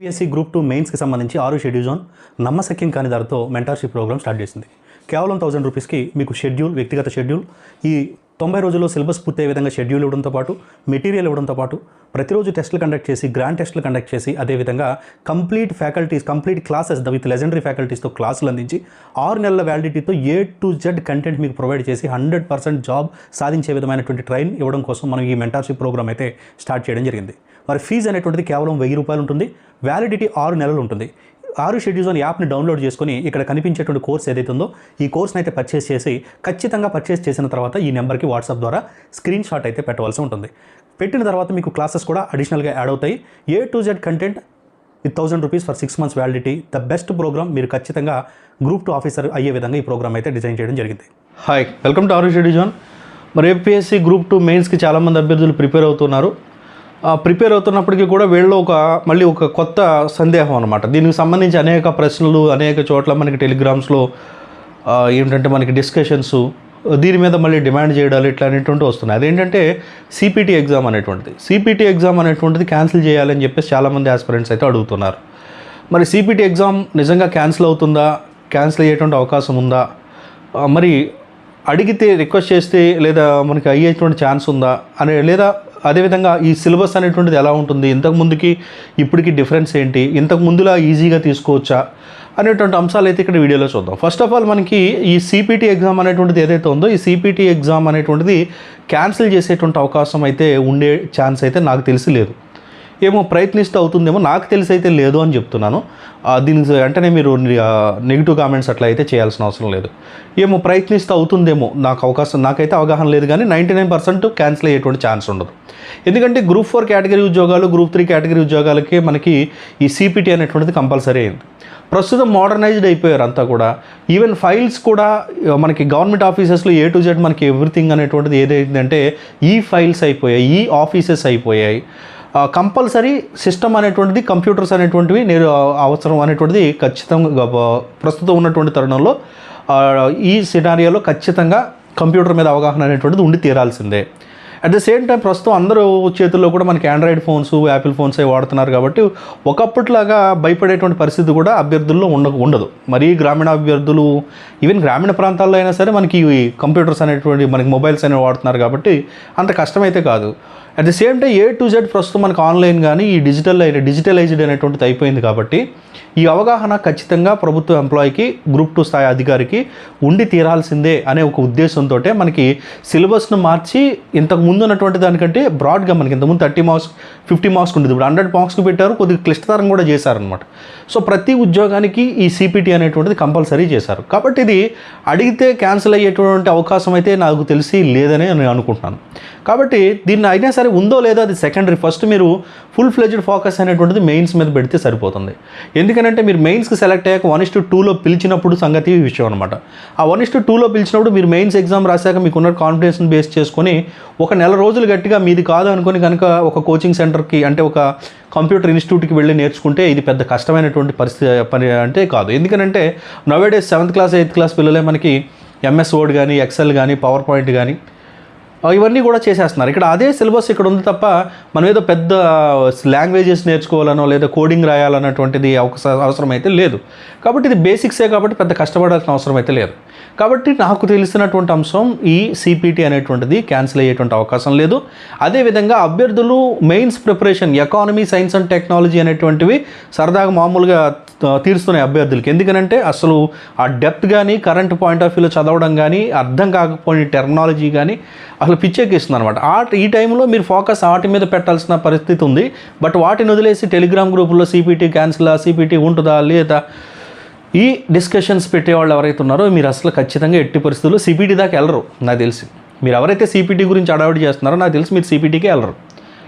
BSc group two మెయిన్స్కి సంబంధించి ఆరు షెడ్యూల్ జోన్ నమ్మశక్యం కాని ధరతో మెంటర్షిప్ ప్రోగ్రామ్ స్టార్ట్ చేసింది. కేవలం థౌసండ్ రూపీస్కి మీకు షెడ్యూల్ వ్యక్తిగత షెడ్యూల్ ఈ తొంభై రోజుల్లో సిలబస్ పూర్తయ్యే విధంగా షెడ్యూల్ ఇవ్వడంతో పాటు మెటీరియల్ ఇవ్వడంతో పాటు ప్రతిరోజు టెస్టులు కండక్ట్ చేసి గ్రాండ్ టెస్టులు కండక్ట్ చేసి అదేవిధంగా complete faculties complete classes with legendary ఫ్యాకల్టీస్తో క్లాసులు అందించి ఆరు నెలల వ్యాలిడిటీతో ఏ టు జెడ్ కంటెంట్ మీకు ప్రొవైడ్ చేసి హండ్రెడ్ పర్సెంట్ జాబ్ సాధించే విధమైనటువంటి ట్రైన్ ఇవ్వడం కోసం మనం ఈ మెంటర్షిప్ ప్రోగ్రామ్ అయితే స్టార్ట్ చేయడం జరిగింది. మరి ఫీజు అనేటువంటిది కేవలం వెయ్యి రూపాయలు ఉంటుంది. వ్యాలిడిటీ ఆరు నెలలు ఉంటుంది. ఆరు షెడ్యూల్స్ అని యాప్ని డౌన్లోడ్ చేసుకొని ఇక్కడ కనిపించేటువంటి కోర్స్ ఏదైతే ఉందో ఈ కోర్స్ని అయితే పర్చేస్ చేసి ఖచ్చితంగా పర్చేస్ చేసిన తర్వాత ఈ నెంబర్కి వాట్సాప్ ద్వారా స్క్రీన్ షాట్ అయితే పెట్టవలసి ఉంటుంది. పెట్టిన తర్వాత మీకు క్లాసెస్ కూడా అడిషనల్గా యాడ్ అవుతాయి. A to Z content with thousand rupees for six months validity the best program మీరు ఖచ్చితంగా గ్రూప్ టూ ఆఫీసర్ అయ్యే విధంగా ఈ ప్రోగ్రామ్ అయితే డిజైన్ చేయడం జరిగింది. హాయ్ వెల్కమ్ టు ఆరు షెడ్యూజన్ మరి ఏపీఎస్సీ గ్రూప్ టూ మెయిన్స్కి చాలామంది అభ్యర్థులు ప్రిపేర్ అవుతున్నారు. ప్రిపేర్ అవుతున్నప్పటికీ కూడా వీళ్ళలో ఒక మళ్ళీ ఒక కొత్త సందేహం అనమాట దీనికి సంబంధించి అనేక ప్రశ్నలు అనేక చోట్ల మనకి టెలిగ్రామ్స్లో ఏంటంటే మనకి డిస్కషన్స్ దీని మీద మళ్ళీ డిమాండ్ చేయడాలు ఇట్లా అనేటువంటి వస్తున్నాయి. అదేంటంటే సిపిటి ఎగ్జామ్ అనేటువంటిది. సిపిటి ఎగ్జామ్ అనేటువంటిది క్యాన్సిల్ చేయాలని చెప్పేసి చాలామంది ఆస్పిరెంట్స్ అయితే అడుగుతున్నారు. మరి సిపిటి ఎగ్జామ్ నిజంగా క్యాన్సిల్ అవుతుందా? క్యాన్సిల్ అయ్యేటువంటి అవకాశం ఉందా? మరి అడిగితే రిక్వెస్ట్ చేస్తే లేదా మనకి అయ్యేటువంటి ఛాన్స్ ఉందా? అనే లేదా అదేవిధంగా ఈ సిలబస్ అనేటువంటిది ఎలా ఉంటుంది ఇంతకు ముందుకి ఇప్పటికి డిఫరెన్స్ ఏంటి ఇంతకు ముందులా ఈజీగా తీసుకోవచ్చా అనేటువంటి అంశాలు అయితే ఇక్కడ వీడియోలో చూద్దాం. ఫస్ట్ ఆఫ్ ఆల్ మనకి ఈ సిపిటి ఎగ్జామ్ అనేటువంటిది ఏదైతే ఉందో ఈ సిపిటి ఎగ్జామ్ అనేటువంటిది క్యాన్సిల్ చేసేటువంటి అవకాశం అయితే ఉండే ఛాన్స్ అయితే నాకు తెలిసి లేదు. ఏమో ప్రయత్నిస్తూ అవుతుందేమో నాకు తెలిసి అయితే లేదు అని చెప్తున్నాను. దీనికి వెంటనే మీరు నెగిటివ్ కామెంట్స్ అట్లా అయితే చేయాల్సిన అవసరం లేదు. ఏమో ప్రయత్నిస్తూ అవుతుందేమో నాకు అవకాశం నాకైతే అవగాహన లేదు కానీ నైంటీ నైన్ పర్సెంట్ క్యాన్సిల్ అయ్యేటువంటి ఛాన్స్ ఉండదు. ఎందుకంటే గ్రూప్ ఫోర్ కేటగిరీ ఉద్యోగాలు గ్రూప్ త్రీ కేటగిరీ ఉద్యోగాలకి మనకి ఈ సిపిటి అనేటువంటిది కంపల్సరీ అయింది. ప్రస్తుతం మోడర్నైజ్డ్ అయిపోయారు అంతా కూడా. ఈవెన్ ఫైల్స్ కూడా మనకి గవర్నమెంట్ ఆఫీసెస్లో ఏ టు జెడ్ మనకి ఎవ్రీథింగ్ అనేటువంటిది ఏదైందంటే ఈ ఫైల్స్ అయిపోయాయి ఈ ఆఫీసెస్ అయిపోయాయి. కంపల్సరీ సిస్టమ్ అనేటువంటిది కంప్యూటర్స్ అనేటువంటివి నేను అవసరం అనేటువంటిది ఖచ్చితంగా ప్రస్తుతం ఉన్నటువంటి తరుణంలో ఈ సినారియోలో ఖచ్చితంగా కంప్యూటర్ మీద అవగాహన అనేటువంటిది ఉండి తీరాల్సిందే. అట్ ద సేమ్ టైం ప్రస్తుతం అందరూ చేతుల్లో కూడా మనకి ఆండ్రాయిడ్ ఫోన్స్ యాపిల్ ఫోన్స్ అవి వాడుతున్నారు కాబట్టి ఒకప్పటిలాగా భయపడేటువంటి పరిస్థితి కూడా అభ్యర్థుల్లో ఉండ ఉండదు. మరీ గ్రామీణ అభ్యర్థులు ఈవెన్ గ్రామీణ ప్రాంతాల్లో అయినా సరే మనకి ఈ కంప్యూటర్స్ అనేటువంటి మనకి మొబైల్స్ అనేవి వాడుతున్నారు కాబట్టి అంత కష్టమైతే కాదు. At the same time A to Z ప్రస్తుతం మనకు ఆన్లైన్ కానీ ఈ డిజిటల్ డిజిటలైజ్డ్ అనేటువంటిది అయిపోయింది కాబట్టి ఈ అవగాహన ఖచ్చితంగా ప్రభుత్వ ఎంప్లాయీకి గ్రూప్ టూ స్థాయి అధికారికి ఉండి తీరాల్సిందే అనే ఒక ఉద్దేశంతో మనకి సిలబస్ను మార్చి ఇంతకు ముందు ఉన్నటువంటి దానికంటే బ్రాడ్గా మనకి ఇంతకుముందు థర్టీ మార్క్స్ ఫిఫ్టీ మార్క్స్ ఉండేది. ఇప్పుడు హండ్రెడ్ మార్క్స్కి పెట్టారు కొద్దిగా క్లిష్టతరం కూడా చేశారనమాట సో ప్రతి ఉద్యోగానికి ఈ సిపిటి అనేటువంటిది కంపల్సరీ చేశారు. కాబట్టి ఇది అడిగితే క్యాన్సిల్ అయ్యేటువంటి అవకాశం అయితే నాకు తెలిసి లేదని నేను అనుకుంటున్నాను. కాబట్టి దీన్ని అయినా సరే ఉందో లేదో అది సెకండరీ ఫస్ట్ మీరు ఫుల్ ఫ్లెజ్డ్ ఫోకస్ అనేటువంటిది మెయిన్స్ మీద పెడితే సరిపోతుంది. ఎందుకంటే మీరు మెయిన్స్కి సెలెక్ట్ అయ్యాక వన్ ఇస్ టు టూలో పిలిచినప్పుడు సంగతి విషయం అనమాట ఆ వన్ ఇస్టు టూలో పిలిచినప్పుడు మీరు మెయిన్స్ ఎగ్జామ్ రాశాక మీకున్న కాన్ఫిడెన్స్ని బేస్ చేసుకొని ఒక నెల రోజులు గట్టిగా మీది కాదు అనుకుని కనుక ఒక కోచింగ్ సెంటర్కి అంటే ఒక కంప్యూటర్ ఇన్స్టిట్యూట్కి వెళ్ళి నేర్చుకుంటే ఇది పెద్ద కష్టమైనటువంటి పరిస్థితి పని అంటే కాదు. ఎందుకనంటే నవేడే సెవెంత్ క్లాస్ ఎయిత్ క్లాస్ పిల్లలే మనకి ఎంఎస్ వర్డ్ కానీ ఎక్సెల్ కానీ పవర్ పాయింట్ కానీ ఇవన్నీ కూడా చేసేస్తున్నారు. ఇక్కడ అదే సిలబస్ ఇక్కడ ఉంది తప్ప మనం ఏదో పెద్ద లాంగ్వేజెస్ నేర్చుకోవాలనో లేదా కోడింగ్ రాయాలన్నటువంటిది అవసరం అవసరం అయితే లేదు. కాబట్టి ఇది బేసిక్సే కాబట్టి పెద్ద కష్టపడాల్సిన అవసరం అయితే లేదు. కాబట్టి నాకు తెలిసినటువంటి అంశం ఈ సిపిటి అనేటువంటిది క్యాన్సిల్ అయ్యేటువంటి అవకాశం లేదు. అదేవిధంగా అభ్యర్థులు mains preparation economy science and technology అనేటువంటివి సరదాగా మామూలుగా తీరుస్తున్నాయి అభ్యర్థులకి. ఎందుకనంటే అసలు ఆ డెప్త్ కానీ కరెంట్ పాయింట్ ఆఫ్ వ్యూలో చదవడం కానీ అర్థం కాకపోయిన టెర్మినాలజీ కానీ అసలు పిచ్చెక్కిస్తుంది అనమాట ఆ ఈ టైంలో మీరు ఫోకస్ వాటి మీద పెట్టాల్సిన పరిస్థితి ఉంది. బట్ వాటిని వదిలేసి టెలిగ్రామ్ గ్రూపుల్లో సిపిటి క్యాన్సిల్ సిపిటి ఉంటుందా లేదా ఈ డిస్కషన్స్ పెట్టేవాళ్ళు ఎవరైతే ఉన్నారో మీరు అసలు ఖచ్చితంగా ఎట్టి పరిస్థితుల్లో సిపిటీ దాకా వెళ్ళరు నాకు తెలిసి. మీరు ఎవరైతే సిపిటీ గురించి అడావిడి చేస్తున్నారో నాకు తెలిసి మీరు సిపిటీకే వెళ్ళరు.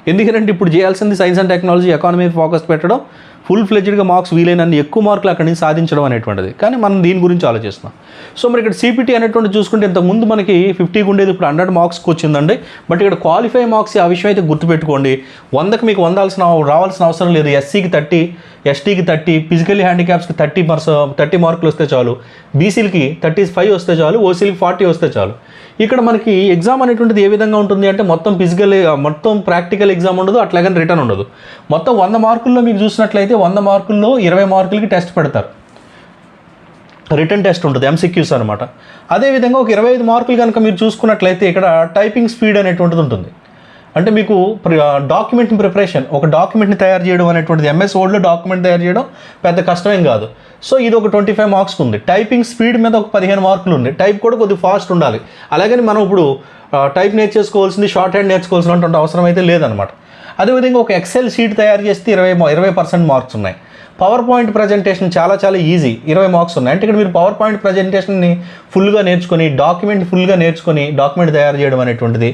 ఎందుకంటే ఇప్పుడు చేయాల్సింది science and technology economy focus పెట్టడం ఫుల్ ఫ్లెజ్డ్గా మార్క్స్ వీలైనన్ని ఎక్కువ మార్కులు అక్కడి నుంచి సాధించడం అనేటువంటిది. కానీ మనం దీని గురించి ఆలోచిస్తున్నాం. సో మరి ఇక్కడ సిపిటీ అనేటువంటి చూసుకుంటే ఇంతకుముందు మనకి ఫిఫ్టీకి ఉండేది ఇప్పుడు హండ్రెడ్ మార్క్స్కి వచ్చిందండి. బట్ ఇక్కడ క్వాలిఫై మార్క్స్ ఆ విషయం అయితే గుర్తుపెట్టుకోండి. వందకి మీకు వందాల్సిన రావాల్సిన అవసరం లేదు. ఎస్సీకి థర్టీ ఎస్టీకి థర్టీ ఫిజికల్లీ హ్యాండిక్యాప్స్కి థర్టీ పర్స థర్టీ మార్కులు వస్తే చాలు. బీసీలకి థర్టీ ఫైవ్ వస్తే చాలు. ఓసీలకి ఫార్టీ వస్తే చాలు. ఇక్కడ మనకి ఎగ్జామ్ అనేటువంటిది ఏ విధంగా ఉంటుంది అంటే మొత్తం ఫిజికల్ మొత్తం ప్రాక్టికల్ ఎగ్జామ్ ఉండదు. అట్లాగని రిటర్న్ ఉండదు. మొత్తం వంద మార్కుల్లో మీకు చూసినట్లయితే వంద మార్కుల్లో ఇరవై మార్కులకి టెస్ట్ పెడతారు. రిటర్న్ టెస్ట్ ఉంటుంది ఎంసీక్యూస్ అనమాట అదేవిధంగా ఒక ఇరవై ఐదు మార్కులు కనుక మీరు చూసుకున్నట్లయితే ఇక్కడ టైపింగ్ స్పీడ్ అనేటువంటిది ఉంటుంది. అంటే మీకు డాక్యుమెంట్ ప్రిపరేషన్ ఒక డాక్యుమెంట్ని తయారు చేయడం అనేటువంటిది ఎంఎస్ వర్డ్లో డాక్యుమెంట్ తయారు చేయడం పెద్ద కష్టమేం కాదు. సో ఇది ఒక ట్వంటీ ఫైవ్ మార్క్స్ ఉంది. టైపింగ్ స్పీడ్ మీద ఒక పదిహేను మార్కులు ఉంది. టైప్ కూడా కొద్దిగా ఫాస్ట్ ఉండాలి. అలాగని మనం ఇప్పుడు టైప్ నేర్చేసుకోవాల్సింది షార్ట్ హ్యాండ్ నేర్చుకోవాల్సినటువంటి అవసరం అయితే లేదనమాట అదేవిధంగా ఒక ఎక్సెల్ షీట్ తయారు చేస్తే ఇరవై ఇరవై పర్సెంట్ మార్క్స్ ఉన్నాయి. పవర్ పాయింట్ ప్రజెంటేషన్ చాలా చాలా ఈజీ ఇరవై మార్క్స్ ఉన్నాయి. అంటే ఇక్కడ మీరు పవర్ పాయింట్ ప్రజెంటేషన్ని ఫుల్గా నేర్చుకొని డాక్యుమెంట్ ఫుల్గా నేర్చుకొని డాక్యుమెంట్ తయారు చేయడం అనేటువంటిది.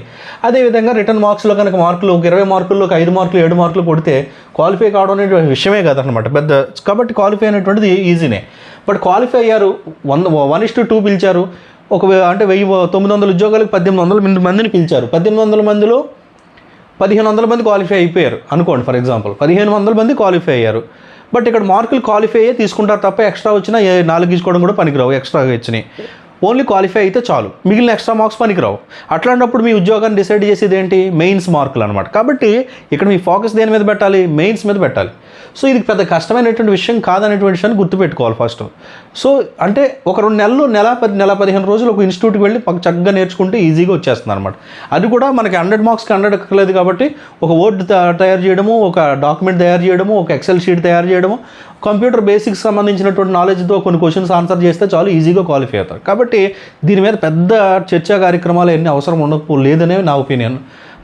అదేవిధంగా రిటర్న్ మార్క్స్లో కనుక మార్కులు ఒక ఇరవై మార్కుల్లో ఒక ఐదు మార్కులు ఏడు మార్కులు కొడితే క్వాలిఫై కావడం అనేటువంటి విషయమే కదనమాట పెద్ద కాబట్టి క్వాలిఫై అనేటువంటిది ఈజీనే బట్ క్వాలిఫై అయ్యారు వంద వన్ ఇస్ టు టూ పిలిచారు. ఒక అంటే వెయ్యి తొమ్మిది వందల ఉద్యోగాలకు పద్దెనిమిది వందల మందిని పిలిచారు. పద్దెనిమిది వందల మందిలో పదిహేను వందల మంది క్వాలిఫై అయిపోయారు. అనుకోండి ఫర్ ఎగ్జాంపుల్. పదిహేను వందల మంది క్వాలిఫై అయ్యారు. బట్ ఇక్కడ మార్కులు క్వాలిఫై అయ్యే తీసుకుంటారు తప్ప ఎక్స్ట్రా వచ్చినా ఏ నాలుగు తీసుకోవడం కూడా పనికిరావు ఎక్స్ట్రాగా వచ్చినాయి. ఓన్లీ క్వాలిఫై అయితే చాలు. మిగిలిన ఎక్స్ట్రా మార్క్స్ పనికిరావు. అట్లాంటప్పుడు మీ ఉద్యోగాన్ని డిసైడ్ చేసేది ఏంటి? మెయిన్స్ మార్కులు అనమాట కాబట్టి ఇక్కడ మీ ఫోకస్ దేని మీద పెట్టాలి? మెయిన్స్ మీద పెట్టాలి. సో ఇది పెద్ద కష్టమైనటువంటి విషయం కాదనేటువంటి విషయాన్ని గుర్తుపెట్టుకోవాలి ఫస్ట్ సో అంటే ఒక రెండు నెలలు నెల పది నెల పదిహేను రోజులు ఒక ఇన్స్టిట్యూట్కి వెళ్ళి పక్క చక్కగా నేర్చుకుంటే ఈజీగా వచ్చేస్తుంది అనమాట అది కూడా మనకి హండ్రెడ్ మార్క్స్కి హండ్రెడ్ ఎక్కలేదు కాబట్టి ఒక వర్డ్ తయారు చేయడము ఒక డాక్యుమెంట్ తయారు చేయడము ఒక ఎక్సెల్ షీట్ తయారు చేయడము కంప్యూటర్ బేసిక్స్ సంబంధించినటువంటి నాలెడ్జ్తో కొన్ని క్వశ్చన్స్ ఆన్సర్ చేస్తే చాలు ఈజీగా క్వాలిఫై అవుతారు. కాబట్టి దీని మీద పెద్ద చర్చా కార్యక్రమాలు ఎన్ని అవసరం ఉండకపో లేదనే నా ఒపీనియన్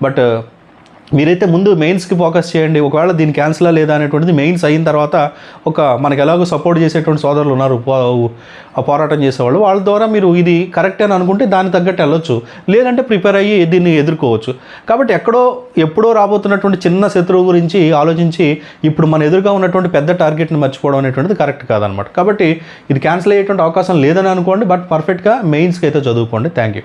బట్ మీరైతే ముందు మెయిన్స్కి ఫోకస్ చేయండి. ఒకవేళ దీని క్యాన్సిల్ లేదా అనేటువంటిది మెయిన్స్ అయిన తర్వాత ఒక మనకి ఎలాగో సపోర్ట్ చేసేటువంటి సోదరులు ఉన్నారు పోరాటం చేసేవాళ్ళు. వాళ్ళ ద్వారా మీరు ఇది కరెక్ట్ అని అనుకుంటే దానికి తగ్గట్టు వెళ్ళొచ్చు. లేదంటే ప్రిపేర్ అయ్యి దీన్ని ఎదుర్కోవచ్చు. కాబట్టి ఎక్కడో ఎప్పుడో రాబోతున్నటువంటి చిన్న శత్రువు గురించి ఆలోచించి ఇప్పుడు మన ఎదురుగా ఉన్నటువంటి పెద్ద టార్గెట్ని మర్చిపోవడం అనేటువంటిది కరెక్ట్ కాదనమాట కాబట్టి ఇది క్యాన్సిల్ అయ్యేటువంటి అవకాశం లేదని అనుకోండి బట్ పర్ఫెక్ట్గా మెయిన్స్కి అయితే చదువుకోండి. Thank you